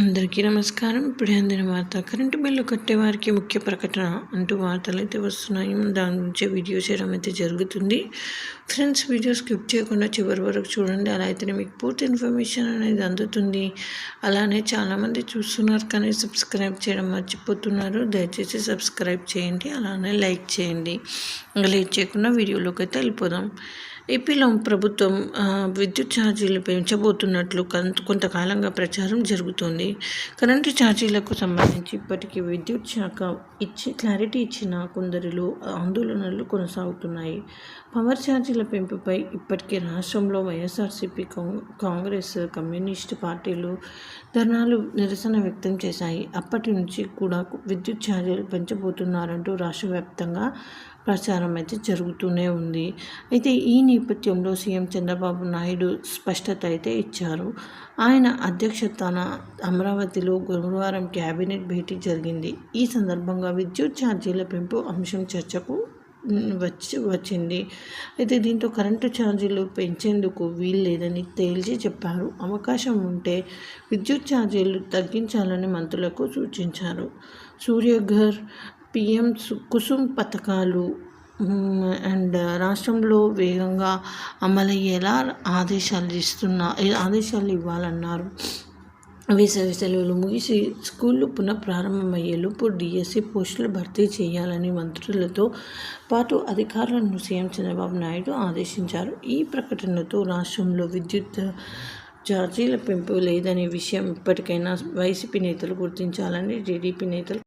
అందరికీ నమస్కారం. ఇప్పుడే అందిన వార్త కరెంటు బిల్లు కట్టేవారికి ముఖ్య ప్రకటన అంటూ వార్తలు అయితే వస్తున్నాయి. దాని గురించి వీడియో చేయడం అయితే జరుగుతుంది. ఫ్రెండ్స్ వీడియో స్కిప్ చేయకుండా చివరి వరకు చూడండి. అలా అయితేనే మీకు పూర్తి ఇన్ఫర్మేషన్ అనేది అందుతుంది. అలానే చాలామంది చూస్తున్నారు కానీ సబ్స్క్రైబ్ చేయడం మర్చిపోతున్నారు. దయచేసి సబ్స్క్రైబ్ చేయండి. అలానే లైక్ చేయండి. ఇంకా లేట్ చేయకుండా వీడియోలోకి అయితే వెళ్ళిపోదాం. ఏపీలో ప్రభుత్వం విద్యుత్ ఛార్జీలు పెంచబోతున్నట్లు కొంతకాలంగా ప్రచారం జరుగుతోంది. కరెంటు ఛార్జీలకు సంబంధించి ఇప్పటికీ విద్యుత్ శాఖ ఇచ్చి క్లారిటీ ఇచ్చిన కొందరిలో ఆందోళనలు కొనసాగుతున్నాయి. పవర్ ఛార్జీల పెంపుపై ఇప్పటికే రాష్ట్రంలో వైఎస్ఆర్సీపీ కాంగ్రెస్ కమ్యూనిస్ట్ పార్టీలు ధర్నాలు నిరసన వ్యక్తం చేశాయి. అప్పటి నుంచి కూడా విద్యుత్ ఛార్జీలు పెంచబోతున్నారంటూ రాష్ట్ర వ్యాప్తంగా ప్రచారం అయితే జరుగుతూనే ఉంది. అయితే ఈ నేపథ్యంలో సీఎం చంద్రబాబు నాయుడు స్పష్టత అయితే ఇచ్చారు. ఆయన అధ్యక్షతన అమరావతిలో గురువారం కేబినెట్ భేటీ జరిగింది. ఈ సందర్భంగా విద్యుత్ ఛార్జీల పెంపు అంశం చర్చకు వచ్చి వచ్చింది. అయితే దీంతో కరెంటు ఛార్జీలు పెంచేందుకు వీల్లేదని తేల్చి చెప్పారు. అవకాశం ఉంటే విద్యుత్ ఛార్జీలు తగ్గించాలని మంత్రులకు సూచించారు. సూర్యఘర్ పిఎం కుసుమ్ పథకాలు అండ్ రాష్ట్రంలో వేగంగా అమలయ్యేలా ఆదేశాలు ఇస్తున్న ఆదేశాలు ఇవ్వాలన్నారు. వేసవి సెలవులు ముగిసి స్కూళ్ళు పునఃప్రారంభమయ్యేలోపు డిఎస్సి పోస్టులు భర్తీ చేయాలని మంత్రులతో పాటు అధికారులను సీఎం చంద్రబాబు నాయుడు ఆదేశించారు. ఈ ప్రకటనతో రాష్ట్రంలో విద్యుత్ ఛార్జీల పెంపు లేదనే విషయం ఇప్పటికైనా వైసీపీ నేతలు గుర్తించాలని టీడీపీ నేతలు